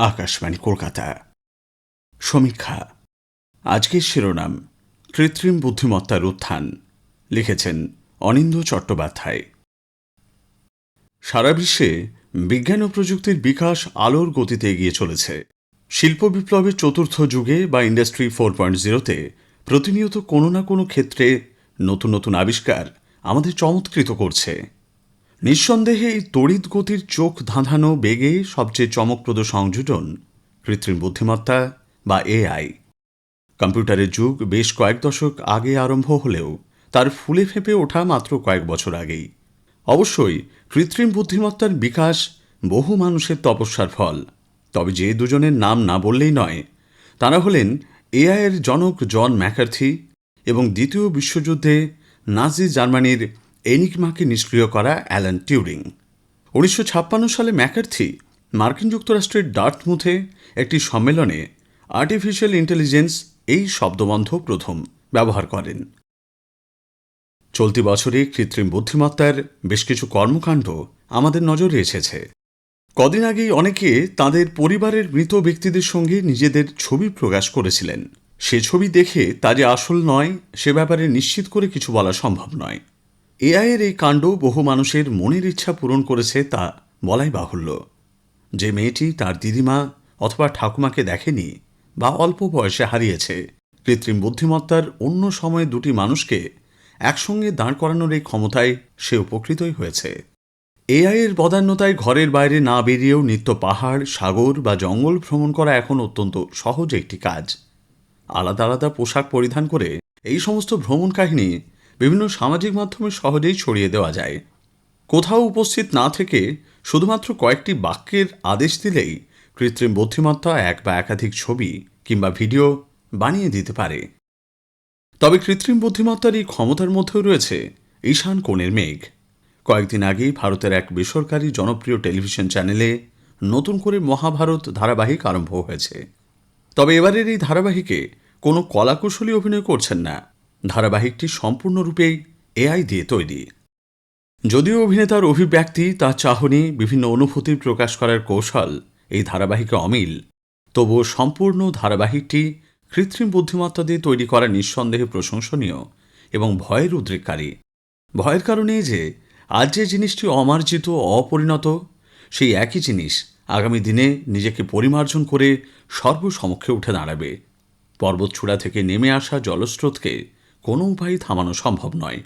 আকাশবাণী কলকাতা। সমীক্ষা। আজকের শিরোনাম, কৃত্রিম বুদ্ধিমত্তার উত্থান, লিখেছেন অনিন্দ চট্টোপাধ্যায়। সারা বিশ্বে বিজ্ঞান ও প্রযুক্তির বিকাশ আলোর গতিতে এগিয়ে চলেছে। শিল্প বিপ্লবের চতুর্থ যুগে বা ইন্ডাস্ট্রি ফোর পয়েন্ট জিরোতে প্রতিনিয়ত কোনো না কোনো ক্ষেত্রে নতুন নতুন আবিষ্কার আমাদের চমৎকৃত করছে। নিঃসন্দেহে এই তড়িৎ গতির চোখ ধাঁধানো বেগে সবচেয়ে চমকপ্রদ সংযোজন কৃত্রিম বুদ্ধিমত্তা বা এআই। কম্পিউটারের যুগ বেশ কয়েক দশক আগে আরম্ভ হলেও তার ফুলে ফেঁপে ওঠা মাত্র কয়েক বছর আগেই। অবশ্যই কৃত্রিম বুদ্ধিমত্তার বিকাশ বহু মানুষের তপস্যার ফল। তবে যে দুজনের নাম না বললেই নয়, তারা হলেন এআই এর জনক জন ম্যাকার্থি এবং দ্বিতীয় বিশ্বযুদ্ধে নাজি জার্মানির এনিকমাকে নিষ্ক্রিয় করা অ্যালান টিউরিং। উনিশশো ছাপ্পান্ন সালে ম্যাকার্থি মার্কিন যুক্তরাষ্ট্রের ডার্টমুথে একটি সম্মেলনে আর্টিফিশিয়াল ইন্টেলিজেন্স এই শব্দবন্ধ প্রথম ব্যবহার করেন। চলতি বছরে কৃত্রিম বুদ্ধিমত্তার বেশ কিছু কর্মকাণ্ড আমাদের নজরে এসেছে। কদিন আগেই অনেকে তাদের পরিবারের মৃত ব্যক্তিদের সঙ্গে নিজেদের ছবি প্রকাশ করেছিলেন। সে ছবি দেখে তা যে আসল নয়, সে ব্যাপারে নিশ্চিত করে কিছু বলা সম্ভব নয়। এআইয়ের এই কাণ্ড বহু মানুষের মনের ইচ্ছা পূরণ করেছে তা বলাই বাহুল্য। যে মেয়েটি তার দিদিমা অথবা ঠাকুমাকে দেখেনি বা অল্প বয়সে হারিয়েছে, কৃত্রিম বুদ্ধিমত্তার অন্য সময়ে দুটি মানুষকে একসঙ্গে দাঁড় করানোর এই ক্ষমতায় সে উপকৃতই হয়েছে। এআইয়ের বদান্যতায় ঘরের বাইরে না বেরিয়েও নিত্য পাহাড়, সাগর বা জঙ্গল ভ্রমণ করা এখন অত্যন্ত সহজ একটি কাজ। আলাদা আলাদা পোশাক পরিধান করে এই সমস্ত ভ্রমণ কাহিনী বিভিন্ন সামাজিক মাধ্যমে সহজেই ছড়িয়ে দেওয়া যায়। কোথাও উপস্থিত না থেকে শুধুমাত্র কয়েকটি বাক্যের আদেশ দিলেই কৃত্রিম বুদ্ধিমত্তা এক বা একাধিক ছবি কিংবা ভিডিও বানিয়ে দিতে পারে। তবে কৃত্রিম বুদ্ধিমত্তার এই ক্ষমতার মধ্যেও রয়েছে ঈশান কোণের মেঘ। কয়েকদিন আগেই ভারতের এক বেসরকারি জনপ্রিয় টেলিভিশন চ্যানেলে নতুন করে মহাভারত ধারাবাহিক আরম্ভ হয়েছে। তবে এবারের এই ধারাবাহিকে কোনো কলাকুশলী অভিনয় করছেন না। ধারাবাহিকটি সম্পূর্ণরূপেই এআই দিয়ে তৈরি। যদিও অভিনেতার অভিব্যক্তি তার চাহনি, বিভিন্ন অনুভূতি প্রকাশ করার কৌশল এই ধারাবাহিকে অমিল তবুও সম্পূর্ণ ধারাবাহিকটি কৃত্রিম বুদ্ধিমত্তা দিয়ে তৈরি করা নিঃসন্দেহে প্রশংসনীয় এবং ভয়ের উদ্রেককারী। ভয়ের কারণে যে, আজ যে জিনিসটি অমার্জিত অপরিণত, সেই একই জিনিস আগামী দিনে নিজেকে পরিমার্জন করে সর্বসমক্ষে উঠে দাঁড়াবে। পর্বতচূড়া থেকে নেমে আসা জলস্রোতকে কোনো উপায়ে থামানো সম্ভব নয়।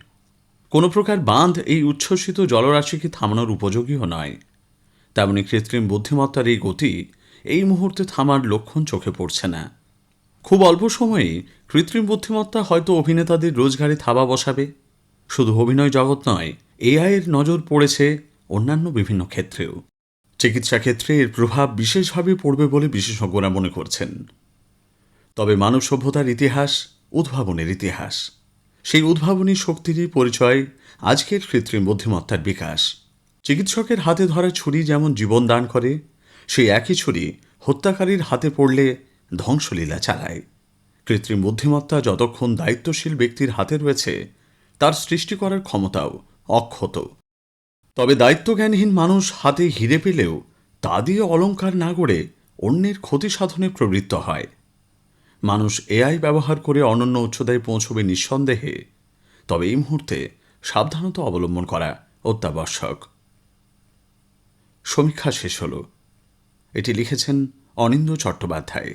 কোনো প্রকার বাঁধ এই উচ্ছ্বসিত জলরাশিকে থামানোর উপযোগীও নয়। তেমনি কৃত্রিম বুদ্ধিমত্তার এই গতি এই মুহূর্তে থামার লক্ষণ চোখে পড়ছে না। খুব অল্প সময়ে কৃত্রিম বুদ্ধিমত্তা হয়তো অভিনেতাদের রোজগারে থাবা বসাবে। শুধু অভিনয় জগৎ নয় এআইয়ের নজর পড়েছে অন্যান্য বিভিন্ন ক্ষেত্রেও। চিকিৎসা ক্ষেত্রে এর প্রভাব বিশেষভাবে পড়বে বলে বিশেষজ্ঞরা মনে করছেন। তবে মানব সভ্যতার ইতিহাস উদ্ভাবনের ইতিহাস। সেই উদ্ভাবনী শক্তিরই পরিচয় আজকের কৃত্রিম বুদ্ধিমত্তার বিকাশ। চিকিৎসকের হাতে ধরা ছুরি যেমন জীবন দান করে, সেই একই ছুরি হত্যাকারীর হাতে পড়লে ধ্বংসলীলা চালায়। কৃত্রিম বুদ্ধিমত্তা যতক্ষণ দায়িত্বশীল ব্যক্তির হাতে রয়েছে, তার সৃষ্টি করার ক্ষমতাও অক্ষত। তবে দায়িত্বজ্ঞানহীন মানুষ হাতে হিরে পেলেও তা দিয়ে অলঙ্কার না গড়ে অন্যের ক্ষতি সাধনে প্রবৃত্ত হয়। মানুষ এআই ব্যবহার করে অনন্য উচ্চতায় পৌঁছবে নিঃসন্দেহে। তবে এই মুহূর্তে সাবধানতা অবলম্বন করা অত্যাবশ্যক। সমীক্ষা শেষ হল। এটি লিখেছেন অনিন্দ চট্টোপাধ্যায়।